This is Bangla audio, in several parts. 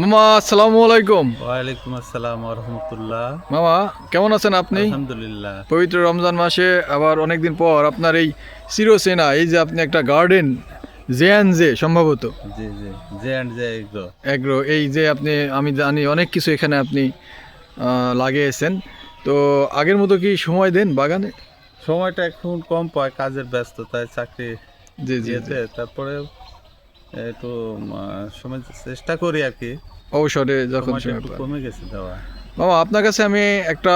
মামা আসসালামু আলাইকুম। ওয়ালাইকুম আসসালাম রহমতুল্লাহ। মামা কেমন আছেন আপনি? আলহামদুলিল্লাহ। পবিত্র রমজান মাসে আবার অনেকদিন পর আপনার এই চিরসেনা এই যে আপনি একটা গার্ডেন জেয়ান জে সম্ভবত। G G J and J agro. Agro এই যে আপনি আমি জানি অনেক কিছু এখানে আপনি লাগিয়েছেন। তো আগের মতো কি সময় দেন বাগানে? সময়টা এখন কম পায় কাজের ব্যস্ততায় চাকরি জি জি তারপরে একটু সময় চেষ্টা করি আর কি। অবসরে যখন। কমে গেছে দেওয়া মামা আপনার কাছে আমি একটা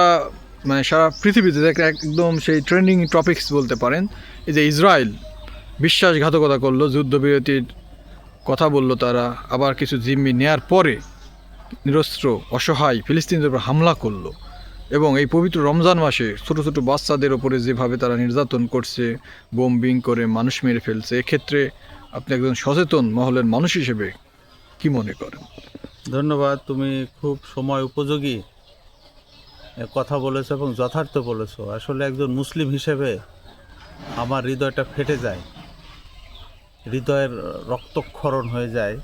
মানে সারা পৃথিবীতে একদম সেই ট্রেন্ডিং টপিকস বলতে পারেন এই যে ইসরায়েল বিশ্বাসঘাতকতা করল যুদ্ধবিরতির কথা বলল তারা আবার কিছু জিম্মি নেয়ার পরে নিরস্ত্র অসহায় ফিলিস্তিনদের উপর হামলা করল এবং এই পবিত্র রমজান মাসে ছোট ছোট বাচ্চাদের ওপরে যেভাবে তারা নির্যাতন করছে বোমবিং করে মানুষ মেরে ফেলছে এক্ষেত্রে আপনি একজন সচেতন মহলের মানুষ হিসেবে কি মনে করেন ধন্যবাদ তুমি খুব সময় উপযোগী। কথা বলেছ এবং যথার্থ বলেছ। আসলে একজন মুসলিম হিসেবে আমার হৃদয়টা ফেটে যায়। হৃদয়ের রক্তক্ষরণ হয়ে যায়।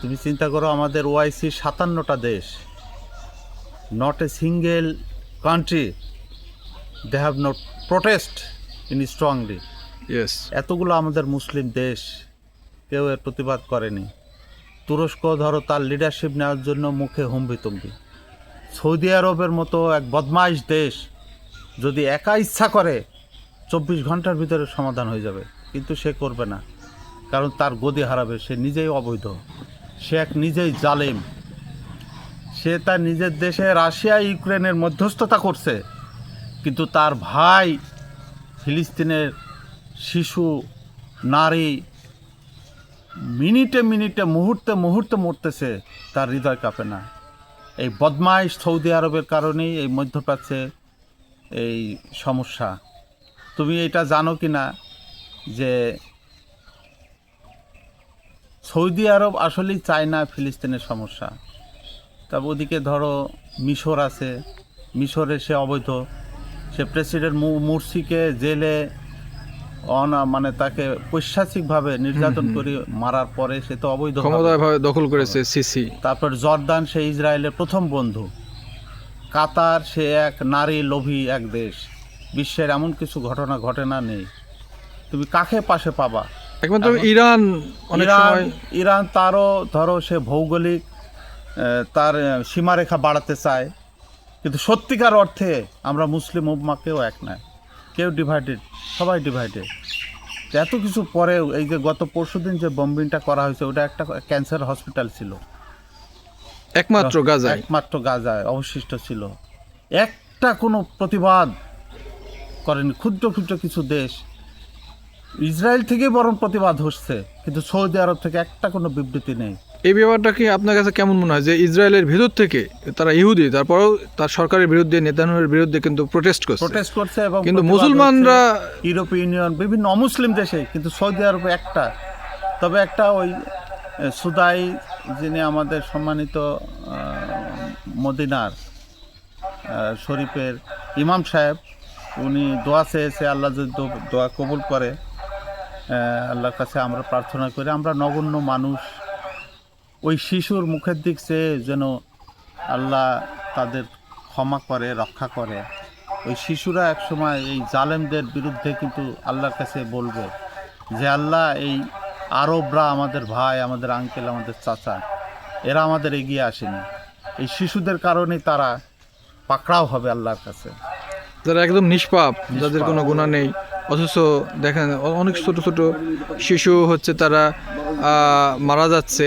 তুমি চিন্তা করো আমাদের ওআইসি সাতান্নটা দেশ। Not a single country they have not protest in strongly yes এতগুলো আমাদের মুসলিম দেশ কেউ এর প্রতিবাদ করেনি। তুরস্ক ধরো তার লিডারশিপ নেওয়ার জন্য মুখে হুম্বিতম্বি সৌদি আরবের মতো এক বদমাইশ দেশ যদি একা ইচ্ছা করে, চব্বিশ ঘণ্টার ভিতরে সমাধান হয়ে যাবে, কিন্তু সে করবে না। কারণ তার গদি হারাবে, সে নিজেই অবৈধ। সে এক নিজেই জালেম। সে তার নিজের দেশে রাশিয়া, ইউক্রেনের মধ্যস্থতা করছে। কিন্তু তার ভাই ফিলিস্তিনের শিশু, নারী মিনিটে মিনিটে, মুহূর্তে মুহূর্তে মরতেছে তার হৃদয় কাঁপে না। এই বদমাইশ সৌদি আরবের কারণেই এই মধ্যপ্রাচ্যে এই সমস্যা। তুমি এটা জানো কি না? যে সৌদি আরব আসলেই চায় না ফিলিস্তিনের সমস্যা। তবে ওদিকে ধরো মিশর আছে। মিশরে সে অবৈধ। সে প্রেসিডেন্ট মুরসিকে জেলে অনা মানে তাকে পৈশাচিকভাবে নির্যাতন করে মারার পরে সে তো অবৈধ ক্ষমতায় ভাবে দখল করেছে সিসি। তারপর জর্দান সে ইসরায়েলের প্রথম বন্ধু। কাতার সে এক নারী লোভী এক দেশ। বিশ্বের এমন কিছু ঘটনা ঘটে না নেই। তুমি কাকে পাশে পাবা? একমাত্র ইরান ইরান ইরান তারও ধরো সে ভৌগোলিক তার সীমারেখা বাড়াতে চায়। কিন্তু সত্যিকার অর্থে আমরা মুসলিম উম্মাকেও এক নয়। কেউ ডিভাইডেড সবাই ডিভাইডেড এত কিছু পরে এই যে গত পরশু দিন যে বম্বিংটা করা হয়েছে ওটা একটা ক্যান্সার হসপিটাল ছিল। একমাত্র গাজায়? একমাত্র গাজায় অবশিষ্ট ছিল। একটা কোনো প্রতিবাদ করেনি। ক্ষুদ্র ক্ষুদ্র কিছু দেশ ইসরায়েল থেকে বরং প্রতিবাদ হচ্ছে কিন্তু সৌদি আরব থেকে একটা কোনো বিবৃতি নেই। এই ব্যাপারটা কি আপনার কাছে কেমন মনে হয় যে ইসরায়েলের ভিতর থেকে তারা ইহুদি তারপরেও তার সরকারের বিরুদ্ধে নেতানুরের বিরুদ্ধে কিন্তু প্রোটেস্ট করছে। প্রোটেস্ট করছে এবং কিন্তু মুসলমানরা ইউরোপীয় ইউনিয়ন বিভিন্ন অমুসলিম দেশে কিন্তু সৌদি আরবে একটা। তবে একটা ওই সুদাই যিনি আমাদের সম্মানিত মদিনার শরীফের ইমাম সাহেব উনি দোয়া চেয়েছে আল্লাহ যদি দোয়া কবুল করে। আল্লাহর কাছে আমরা প্রার্থনা করি আমরা নগণ্য মানুষ। ওই শিশুর মুখের দিক চেয়ে যেন আল্লাহ তাদের ক্ষমা করে রক্ষা করে। ওই শিশুরা একসময় এই জালেমদের বিরুদ্ধে কিন্তু আল্লাহর কাছে বলবে যে আল্লাহ এই আরবরা আমাদের ভাই আমাদের আঙ্কেল আমাদের চাচা এরা আমাদের এগিয়ে আসেনি। এই শিশুদের কারণেই তারা পাকড়াও হবে আল্লাহর কাছে। যারা একদম নিষ্পাপ যাদের কোনো গুণা নেই। অথচ দেখেন অনেক ছোট ছোট শিশু হচ্ছে তারা মারা যাচ্ছে।